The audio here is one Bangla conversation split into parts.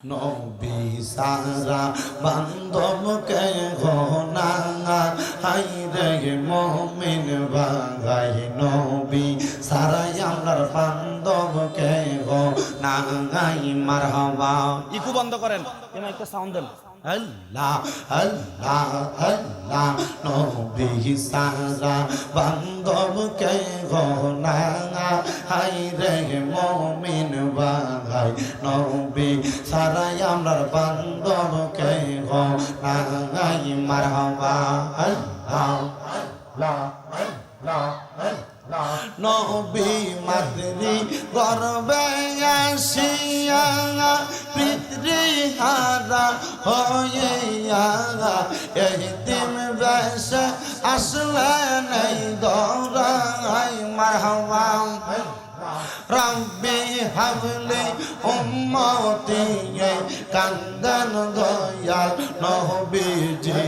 নবী সারা বান্ধবকে ঘনা হাই রে মমিন বাগাই নবী সারাই আমার বান্ধবকে ঘনা গাই মার হওয়া ইকু বন্ধ করেন কেন একটা সাউন্ড দেন। আল্লাহ আল্লাহ আল্লাহ নবী সারা বান্ধবকে ঘনা হাই রে সারাই আমার বান্ধবকে ঘনা গাই মার হওয়া আল্লাহ আল্লাহ আল্লাহ। নবী মাতৃ গর্বে আসিয়া পিতৃ হারা হইয়া এই দিন বেশ আসলেন এই দৌড়াই মারহাওয়া রব্বি হাবলি উম্মতি কান্দন দয়াল নবীজি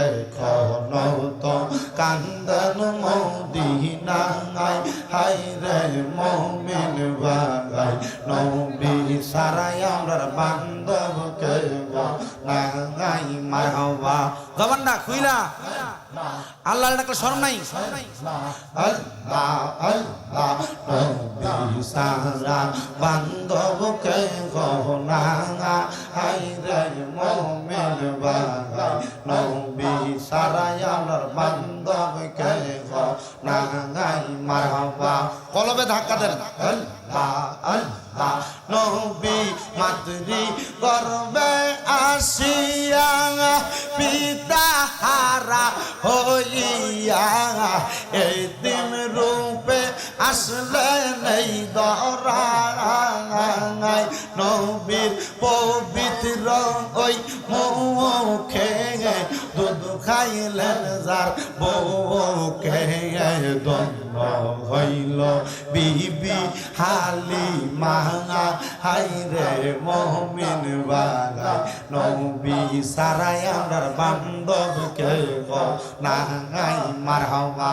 এখনও তো কান্দন মদিনায় হাই রে মমিন বাগাই নবী সারাই আমরা বান্ধবকে গাই মারহাওয়া জবানটা খুইলা। আল্লাহ ডাকলে শরম নাই? আল্লাহ আল্লাহ নবী সারা বান্ধবকে গহনা হাই রে মোমেন বাগাই নবী সারা আমার বান্ধবকে গহনা গাই মারহাবা কলবে ধাক্কা দেন। আল্লাহ আল্লাহ, নবী মাতৃ গর্বে আসিয়া পিতা হারা হইয়া এই পবিত্র ওই মুখে, দুধ খাইলেন যার বউকে দন্ন হইল। বিবি হালি মাঙা হাই রে মমিন বাগাই, নবী সারাই আমার বান্ধবকে নাঙাই মার হওয়া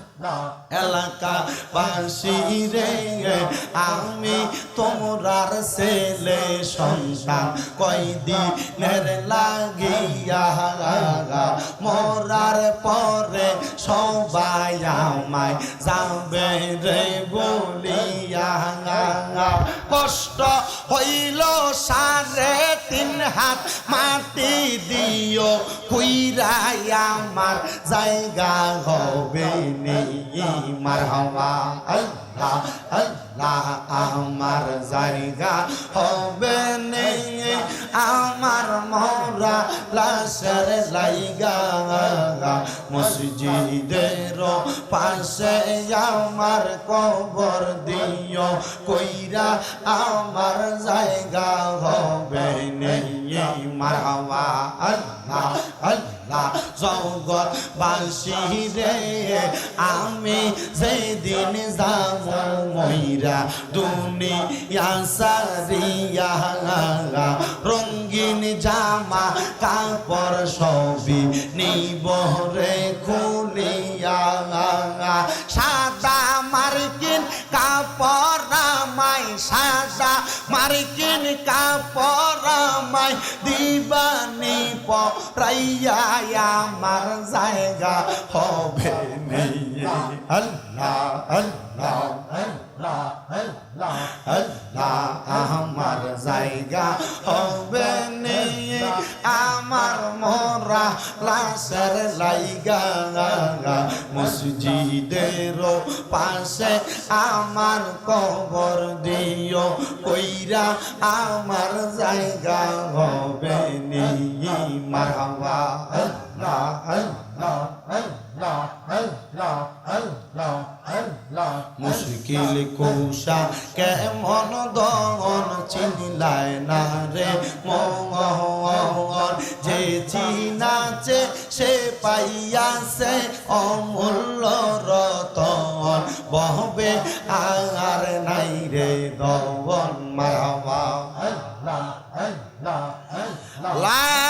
এলাকা বাসি রে, আমি তোমরার ছেলে, সন্তান, কয়দিনের লাগিয়া মরার পরে সবাই আমায় যাবে রে বলিয়া কষ্ট হইল সাড়ে তিন হাত মাটি দিও, কুইরাই আমার জায়গা হবে মার হওয়া। আল্লাহ আল্লাহ, আমার জায়গা হবে আমার মরা লাশের লাইগা। মসজিদের পাশে আমার কবর দিও, কইরা আমার জায়গা হবে আল্লাহ আল্লাহ রে। আমি যেদিন যাব ময়রা দুনিয়া রঙ্গিন জামা কাপড় সবই নিব রে খুলিয়া। সাদা মার্কিন কাপড় আমায়, সাদা মার্কিন কাপড় আমায় দিবানি পরাইয়া আমার জায়গা হবে নেই আল্লাহ আল্লাহ লাইগা মসজিদের পাশে আমার কবর দিও কইরা আমার জায়গা হবে নেই মারহাবা আল্লাহ আল্লাহ আল্লাহ আল্লাহ আল্লাহ আল্লাহ। মুশকিল কৌশা কেমন দন চিনিলায় না রে মন যে চিনাচে সে পাইয়াছে অমূল্য রতন। বহবে আর নাই রে দবন মারাবা লা